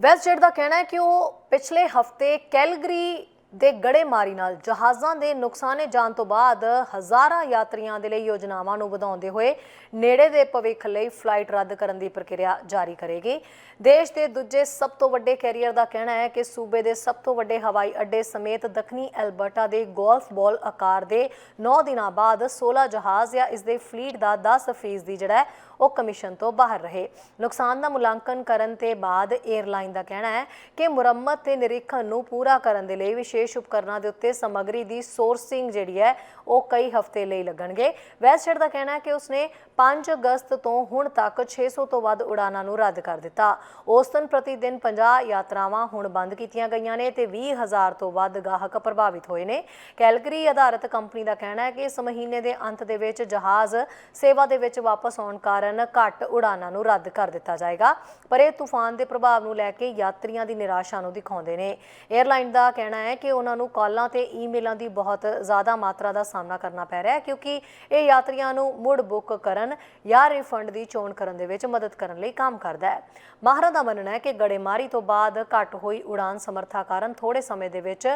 ਵੈਸਟਜੈਟ ਦਾ ਕਹਿਣਾ ਹੈ ਕਿ ਉਹ ਪਿਛਲੇ ਹਫ਼ਤੇ ਕੈਲਗਰੀ ਦੇ ਗੜੇਮਾਰੀ ਨਾਲ ਜਹਾਜ਼ਾਂ ਦੇ ਨੁਕਸਾਨੇ ਜਾਣ ਤੋਂ ਬਾਅਦ ਹਜ਼ਾਰਾਂ ਯਾਤਰੀਆਂ ਦੇ ਲਈ ਯੋਜਨਾਵਾਂ ਨੂੰ ਵਧਾਉਂਦੇ ਹੋਏ ਨੇੜੇ ਦੇ ਭਵਿੱਖ ਲਈ ਫਲਾਈਟ ਰੱਦ ਕਰਨ ਦੀ ਪ੍ਰਕਿਰਿਆ ਜਾਰੀ ਕਰੇਗੀ। ਦੇਸ਼ ਦੇ ਦੂਜੇ ਸਭ ਤੋਂ ਵੱਡੇ ਕੈਰੀਅਰ ਦਾ ਕਹਿਣਾ ਹੈ ਕਿ ਸੂਬੇ ਦੇ ਸਭ ਤੋਂ ਵੱਡੇ ਹਵਾਈ ਅੱਡੇ ਸਮੇਤ ਦੱਖਣੀ ਐਲਬਰਟਾ ਦੇ ਗੋਲਫ ਬਾਲ ਆਕਾਰ ਦੇ 9 ਦਿਨਾਂ ਬਾਅਦ 16 ਜਹਾਜ਼ ਜਾਂ ਇਸ ਦੇ ਫਲੀਟ ਦਾ 10% ਦੀ ਜਿਹੜਾ ਹੈ ਉਹ ਕਮਿਸ਼ਨ ਤੋਂ ਬਾਹਰ ਰਹੇ। ਨੁਕਸਾਨ ਦਾ ਮੁਲਾਂਕਣ ਕਰਨ ਤੇ ਬਾਅਦ 에ਅਰਲਾਈਨ ਦਾ ਕਹਿਣਾ ਹੈ ਕਿ ਮੁਰੰਮਤ ਤੇ ਨਿਰੀਖਣ ਨੂੰ ਪੂਰਾ ਕਰਨ ਦੇ ਲਈ ਵਿਸ਼ੇਸ਼ ਉਪਕਰਨਾਂ ਦੇ ਉੱਤੇ ਸਮੱਗਰੀ ਦੀ ਸੋਰਸਿੰਗ ਜਿਹੜੀ ਹੈ, ਉਹ ਕਈ ਹਫ਼ਤੇ ਲਈ ਲੱਗਣਗੇ। ਵੈਸਟਜੈਟ ਦਾ ਕਹਿਣਾ ਹੈ ਕਿ ਉਸਨੇ 5 ਅਗਸਤ ਤੋਂ ਹੁਣ ਤੱਕ 600 ਤੋਂ ਵੱਧ ਉਡਾਨਾਂ ਨੂੰ ਰੱਦ ਕਰ ਦਿੱਤਾ। ਔਸਤਨ ਪ੍ਰਤੀ ਦਿਨ 50 ਯਾਤਰਾਵਾਂ ਹੁਣ ਬੰਦ ਕੀਤੀਆਂ ਗਈਆਂ ਨੇ ਤੇ 20000 ਤੋਂ ਵੱਧ ਗਾਹਕ ਪ੍ਰਭਾਵਿਤ ਹੋਏ ਨੇ। ਕੈਲਗਰੀ ਆਧਾਰਿਤ ਕੰਪਨੀ ਦਾ ਕਹਿਣਾ ਹੈ ਕਿ ਇਸ ਮਹੀਨੇ ਦੇ ਅੰਤ ਦੇ ਵਿੱਚ ਜਹਾਜ਼ ਸੇਵਾ ਦੇ ਵਿੱਚ ਵਾਪਸ ਆਉਣ ਕਾਰਨ ਘੱਟ ਉਡਾਨਾਂ ਨੂੰ ਰੱਦ ਕਰ ਦਿੱਤਾ ਜਾਏਗਾ, ਪਰ ਇਹ ਤੂਫਾਨ ਦੇ ਪ੍ਰਭਾਵ ਨੂੰ ਲੈ ਕੇ ਯਾਤਰੀਆਂ ਦੀ ਨਿਰਾਸ਼ਾ ਨੂੰ ਦਿਖਾਉਂਦੇ ਨੇ। 에ਅਰਲਾਈਨ ਦਾ ਕਹਿਣਾ ਹੈ ਕਿ ਉਹਨਾਂ ਨੂੰ ਕਾਲਾਂ ਤੇ ਈਮੇਲਾਂ ਦੀ ਬਹੁਤ ਜ਼ਿਆਦਾ ਮਾਤਰਾ ਦਾ ਸਾਹਮਣਾ ਕਰਨਾ ਪੈ ਰਿਹਾ ਹੈ, ਕਿਉਂਕਿ ਇਹ ਯਾਤਰੀਆਂ ਨੂੰ ਮੁੜ ਬੁੱਕ ਕਰਨ ਜਾਂ ਰਿਫੰਡ ਦੀ ਚੋਣ ਕਰਨ ਦੇ ਵਿੱਚ ਮਦਦ ਕਰਨ ਲਈ ਕੰਮ ਕਰਦਾ ਹੈ। ਮਾਹਰਾਂ ਦਾ ਮੰਨਣਾ ਹੈ ਕਿ ਗੜੇਮਾਰੀ ਤੋਂ ਬਾਅਦ ਘੱਟ ਹੋਈ ਉਡਾਨ ਸਮਰੱਥਾ ਕਾਰਨ ਥੋੜੇ ਸਮੇਂ ਦੇ ਵਿੱਚ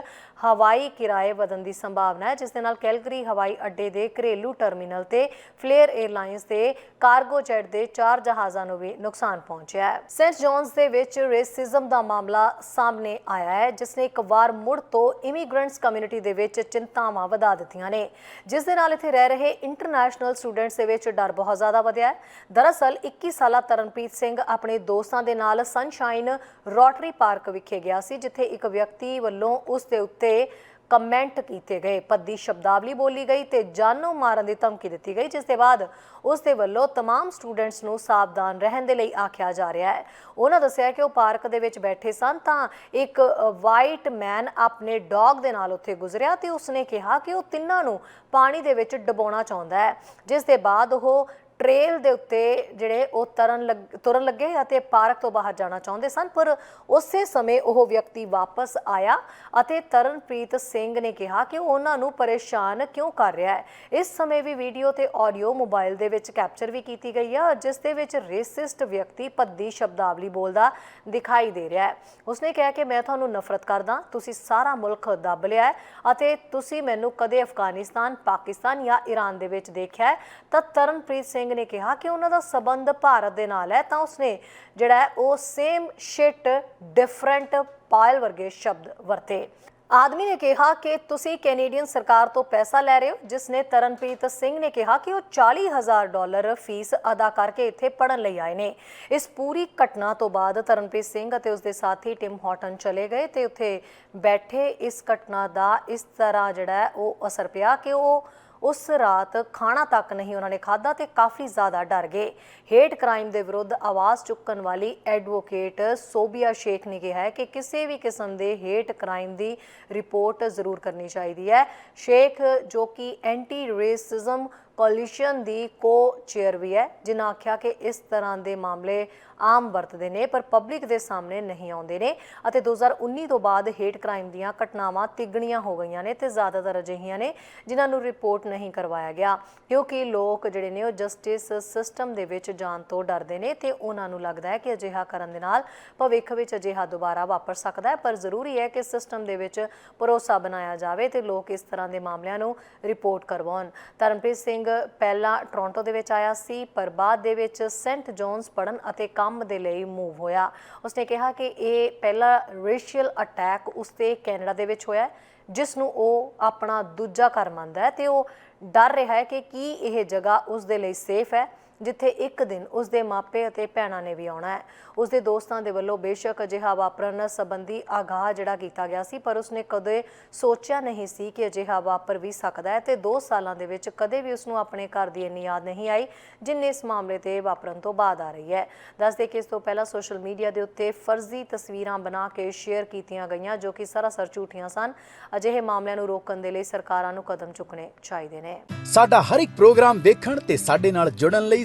ਹਵਾਈ ਕਿਰਾਏ ਵਧਣ ਦੀ ਸੰਭਾਵਨਾ ਹੈ, ਜਿਸ ਦੇ ਨਾਲ ਕੈਲਗਰੀ ਹਵਾਈ ਅੱਡੇ ਦੇ ਘਰੇਲੂ ਟਰਮੀਨਲ ਤੇ ਫਲੇਅਰ 에ਅਰਲਾਈਨਸ ਦੇ ਕਾਰਗੋ ਜੈਟ ਦੇ ਚਾਰ ਜਹਾਜ਼ਾਂ ਨੂੰ ਵੀ ਨੁਕਸਾਨ ਪਹੁੰਚਿਆ ਹੈ। ਸੈਂਟ ਜੌਨਸ ਦੇ ਵਿੱਚ ਰੇਸਿਜ਼ਮ ਦਾ ਮਾਮਲਾ ਸਾਹਮਣੇ ਆਇਆ ਹੈ, ਜਿਸ ਨੇ ਇੱਕ ਵਾਰ ਮੁੜ ਤੋਂ ਇਮੀਗ੍ਰੈਂਟਸ ਕਮਿਊਨਿਟੀ ਦੇ ਵਿੱਚ ਚਿੰਤਾਵਾਂ ਵਧਾ ਦਿੱਤੀਆਂ ਨੇ। ਜਿਸ ਦੇ ਨਾਲ ਇੱਥੇ ਰਹਿ ਰਹੇ ਇੰਟਰਨੈਸ਼ਨਲ ਸਟੂਡੈਂਟਸ ਦੇ ਵਿੱਚ ਡਰ ਬਹੁਤ ਜ਼ਿਆਦਾ ਵਧਿਆ ਹੈ। ਦਰਅਸਲ 21 ਸਾਲਾ ਤਰਨਪ੍ਰੀਤ ਸਿੰਘ ਆਪਣੇ ਦੋਸਤਾਂ ਦੇ ਨਾਲ ਸਨਸ਼ਾਈਨ ਰੋਟਰੀ ਪਾਰਕ ਵਿਖੇ ਗਿਆ ਸੀ, ਜਿੱਥੇ ਇੱਕ ਵਿਅਕਤੀ ਵੱਲੋਂ ਉਸ ਦੇ ਉੱਤੇ ਕਮੈਂਟ ਕੀਤੇ ਗਏ ਪੱਦੀ ਸ਼ਬਦਾਵਲੀ ਬੋਲੀ ਗਈ ਤੇ ਜਾਨੋਂ ਮਾਰਨ ਦੀ ਧਮਕੀ ਦਿੱਤੀ ਗਈ ਜਿਸ ਦੇ ਬਾਅਦ ਉਸ ਦੇ ਵੱਲੋਂ तमाम ਸਟੂਡੈਂਟਸ ਨੂੰ ਸਾਵਧਾਨ ਰਹਿਣ ਦੇ ਲਈ ਆਖਿਆ ਜਾ ਰਿਹਾ ਹੈ ਉਹਨਾਂ ਦੱਸਿਆ ਕਿ ਉਹ ਪਾਰਕ ਦੇ ਵਿੱਚ ਬੈਠੇ ਸਨ ਤਾਂ ਇੱਕ ਵਾਈਟ ਮੈਨ ਆਪਣੇ ਡੌਗ ਦੇ ਨਾਲ ਉੱਥੇ ਗੁਜ਼ਰਿਆ ਤੇ ਉਸਨੇ ਕਿਹਾ ਕਿ ਉਹ ਤਿੰਨਾਂ ਨੂੰ ਪਾਣੀ ਦੇ ਵਿੱਚ ਡੁਬਾਉਣਾ ਚਾਹੁੰਦਾ ਹੈ ਜਿਸ ਦੇ ਬਾਅਦ ਉਹ ਟ੍ਰੇਲ ਦੇ ਉੱਤੇ ਜਿਹੜੇ ਉਹ ਤਰਨ ਲੱਗ- ਤੁਰਨ ਲੱਗੇ ਅਤੇ ਪਾਰਕ ਤੋਂ ਬਾਹਰ ਜਾਣਾ ਚਾਹੁੰਦੇ ਸਨ, ਪਰ ਉਸੇ ਸਮੇਂ ਉਹ ਵਿਅਕਤੀ ਵਾਪਸ ਆਇਆ ਅਤੇ ਤਰਨਪ੍ਰੀਤ ਸਿੰਘ ਨੇ ਕਿਹਾ ਕਿ ਉਹ ਉਹਨਾਂ ਨੂੰ ਪਰੇਸ਼ਾਨ ਕਿਉਂ ਕਰ ਰਿਹਾ ਹੈ। ਇਸ ਸਮੇਂ ਵੀ ਵੀਡੀਓ ਤੇ ਆਡੀਓ ਮੋਬਾਈਲ ਦੇ ਵਿੱਚ ਕੈਪਚਰ ਵੀ ਕੀਤੀ ਗਈ ਹੈ ਜਿਸ ਦੇ ਵਿੱਚ ਰੇਸਿਸਟ ਵਿਅਕਤੀ ਭੱਦੀ ਸ਼ਬਦਾਵਲੀ ਬੋਲਦਾ ਦਿਖਾਈ ਦੇ ਰਿਹਾ ਹੈ। ਉਸਨੇ ਕਿਹਾ ਕਿ ਮੈਂ ਤੁਹਾਨੂੰ ਨਫ਼ਰਤ ਕਰਦਾ, ਤੁਸੀਂ ਸਾਰਾ ਮੁਲਕ ਦੱਬ ਲਿਆ ਹੈ ਅਤੇ ਤੁਸੀਂ ਮੈਨੂੰ ਕਦੇ ਅਫਗਾਨਿਸਤਾਨ, ਪਾਕਿਸਤਾਨ ਜਾਂ ਈਰਾਨ ਦੇ ਵਿੱਚ ਦੇਖਿਆ ਹੈ। ਤਾਂ ਤਰਨਪ੍ਰੀਤ ਸਿੰਘ ਨੇ ਕਿਹਾ ਕਿ ਉਹਨਾਂ ਦਾ ਸਬੰਧ ਭਾਰਤ ਦੇ ਨਾਲ ਹੈ, ਤਾਂ ਉਸਨੇ ਜਿਹੜਾ ਉਹ ਸੇਮ ਸ਼ਿਟ ਡਿਫਰੈਂਟ ਪਾਇਲ ਵਰਗੇ ਸ਼ਬਦ ਵਰਤੇ। ਆਦਮੀ ਨੇ ਕਿਹਾ ਕਿ ਤੁਸੀਂ ਕੈਨੇਡੀਅਨ ਸਰਕਾਰ ਤੋਂ ਪੈਸਾ ਲੈ ਰਹੇ ਹੋ, ਜਿਸ ਨੇ ਤਰਨਪ੍ਰੀਤ ਸਿੰਘ ਨੇ ਕਿਹਾ ਕਿ ਉਹ 40000 ਡਾਲਰ ਫੀਸ ਅਦਾ ਕਰਕੇ ਇੱਥੇ ਪੜਨ ਲਈ ਆਏ ਨੇ। ਇਸ ਪੂਰੀ ਘਟਨਾ ਤੋਂ ਬਾਅਦ ਤਰਨਪ੍ਰੀਤ ਸਿੰਘ ਅਤੇ ਉਸਦੇ ਸਾਥੀ ਟਿਮ ਹਾਟਨ ਚਲੇ ਗਏ ਤੇ ਉੱਥੇ ਬੈਠੇ ਇਸ ਘਟਨਾ ਦਾ ਇਸ ਤਰ੍ਹਾਂ ਜਿਹੜਾ ਉਹ ਅਸਰ ਪਿਆ ਕਿ ਉਹ ਉਸ ਰਾਤ ਖਾਣਾ ਤੱਕ ਨਹੀਂ ਉਹਨਾਂ ਨੇ ਖਾਦਾ ਤੇ ਕਾਫੀ ਜ਼ਿਆਦਾ ਡਰ ਗਏ। ਹੇਟ ਕ੍ਰਾਈਮ ਦੇ ਵਿਰੁੱਧ ਆਵਾਜ਼ ਚੁੱਕਣ ਵਾਲੀ ਐਡਵੋਕੇਟ ਸੋਬੀਆ ਸ਼ੇਖ ਨੇ ਕਿਹਾ ਹੈ ਕਿ ਕਿਸੇ ਵੀ ਕਿਸਮ ਦੇ ਹੇਟ ਕ੍ਰਾਈਮ ਦੀ ਰਿਪੋਰਟ ਜ਼ਰੂਰ ਕਰਨੀ ਚਾਹੀਦੀ ਹੈ। ਸ਼ੇਖ, ਜੋ ਕਿ ਐਂਟੀ ਰੇਸਿਜ਼ਮ ਕੋਲੀਸ਼ਨ ਦੀ ਕੋ ਚੇਅਰ ਵੀ ਹੈ, ਜਿਨ੍ਹਾਂ ਆਖਿਆ ਕਿ ਇਸ ਤਰ੍ਹਾਂ ਦੇ ਮਾਮਲੇ ਆਮ ਵਰਤਦੇ ਨੇ, ਪਰ ਪਬਲਿਕ ਦੇ ਸਾਹਮਣੇ ਨਹੀਂ ਆਉਂਦੇ ਨੇ। ਅਤੇ 2019 ਤੋਂ ਬਾਅਦ ਹੇਟ ਕ੍ਰਾਈਮ ਦੀਆਂ ਘਟਨਾਵਾਂ ਤਿੱਗਣੀਆਂ ਹੋ ਗਈਆਂ ਨੇ ਤੇ ਜ਼ਿਆਦਾਤਰ ਅਜਿਹੀਆਂ ਨੇ, ਜਿਨ੍ਹਾਂ ਨੂੰ ਰਿਪੋਰਟ ਨਹੀਂ ਕਰਵਾਇਆ ਗਿਆ। ਕਿਉਂਕਿ ਲੋਕ ਜਿਹੜੇ ਨੇ, ਉਹ ਜਸਟਿਸ ਸਿਸਟਮ ਦੇ ਵਿੱਚ ਜਾਣ ਤੋਂ ਡਰਦੇ ਨੇ ਤੇ ਉਹਨਾਂ ਨੂੰ ਲੱਗਦਾ ਹੈ ਕਿ ਅਜਿਹਾ ਕਰਨ ਦੇ ਨਾਲ ਭਵਿੱਖ ਵਿੱਚ ਅਜਿਹਾ ਦੁਬਾਰਾ ਵਾਪਰ ਸਕਦਾ ਹੈ। ਪਰ ਜ਼ਰੂਰੀ ਹੈ ਕਿ ਸਿਸਟਮ ਦੇ ਵਿੱਚ ਭਰੋਸਾ ਬਣਾਇਆ ਜਾਵੇ ਤੇ ਲੋਕ ਇਸ ਤਰ੍ਹਾਂ ਦੇ ਮਾਮਲਿਆਂ ਨੂੰ ਰਿਪੋਰਟ ਕਰਵਾਉਣ। ਤਰਨਪ੍ਰੀਤ ਸਿੰਘ ਪਹਿਲਾਂ ਟੋਰਾਂਟੋ ਦੇ ਵਿੱਚ ਆਇਆ ਸੀ, ਪਰ ਬਾਅਦ ਦੇ ਵਿੱਚ ਸੈਂਟ ਜੌਨਸ ਪੜਨ ਅਤੇ ਕੰਮ ਦੇ ਲਈ ਮੂਵ ਹੋਇਆ। ਉਸਨੇ ਕਿਹਾ ਕਿ ਇਹ ਪਹਿਲਾ ਰੇਸ਼ੀਅਲ ਅਟੈਕ ਉਸਤੇ ਕੈਨੇਡਾ ਦੇ ਵਿੱਚ ਹੋਇਆ ਜਿਸ ਨੂੰ ਉਹ ਆਪਣਾ ਦੂਜਾ ਘਰ ਮੰਨਦਾ ਹੈ ਤੇ ਉਹ ਡਰ ਰਿਹਾ ਹੈ ਕਿ ਕੀ ਇਹ ਜਗ੍ਹਾ ਉਸ ਦੇ ਲਈ ਸੇਫ ਹੈ। ਜਿੱਥੇ ਇੱਕ ਦਿਨ ਉਸ ਦੇ ਮਾਪੇ ਅਤੇ ਭੈਣਾਂ ਨੇ ਵੀ ਆਉਣਾ ਹੈ। ਉਸ ਦੇ ਦੋਸਤਾਂ ਦੇ ਵੱਲੋਂ ਬੇਸ਼ੱਕ ਅਜਿਹਾ ਵਾਪਰਨ ਸੰਬੰਧੀ ਆਗਾਹ ਜਿਹੜਾ ਕੀਤਾ ਗਿਆ ਸੀ, ਪਰ ਉਸਨੇ ਕਦੇ ਸੋਚਿਆ ਨਹੀਂ ਸੀ ਕਿ ਅਜਿਹਾ ਵਾਪਰ ਵੀ ਸਕਦਾ ਹੈ ਤੇ 2 ਸਾਲਾਂ ਦੇ ਵਿੱਚ ਕਦੇ ਵੀ ਉਸਨੂੰ ਆਪਣੇ ਘਰ ਦੀ ਇੰਨੀ ਯਾਦ ਨਹੀਂ ਆਈ, ਜਿੰਨੇ ਇਸ ਮਾਮਲੇ ਤੇ ਵਾਪਰਨ ਤੋਂ ਬਾਅਦ ਆ ਰਹੀ ਹੈ। ਦੱਸਦੇ ਕਿ ਇਸ ਤੋਂ ਪਹਿਲਾਂ ਸੋਸ਼ਲ ਮੀਡੀਆ ਦੇ ਉੱਤੇ ਫਰਜ਼ੀ ਤਸਵੀਰਾਂ ਬਣਾ ਕੇ ਸ਼ੇਅਰ ਕੀਤੀਆਂ ਗਈਆਂ, ਜੋ ਕਿ ਸਰਾਸਰ ਝੂਠੀਆਂ ਸਨ। ਅਜਿਹੇ ਮਾਮਲਿਆਂ ਨੂੰ ਰੋਕਣ ਦੇ ਲਈ ਸਰਕਾਰਾਂ ਨੂੰ ਕਦਮ ਚੁੱਕਣੇ ਚਾਹੀਦੇ ਨੇ। ਸਾਡਾ ਹਰ ਇੱਕ ਪ੍ਰੋਗਰਾਮ ਦੇਖਣ ਤੇ ਸਾਡੇ ਨਾਲ ਜੁੜਨ ਲਈ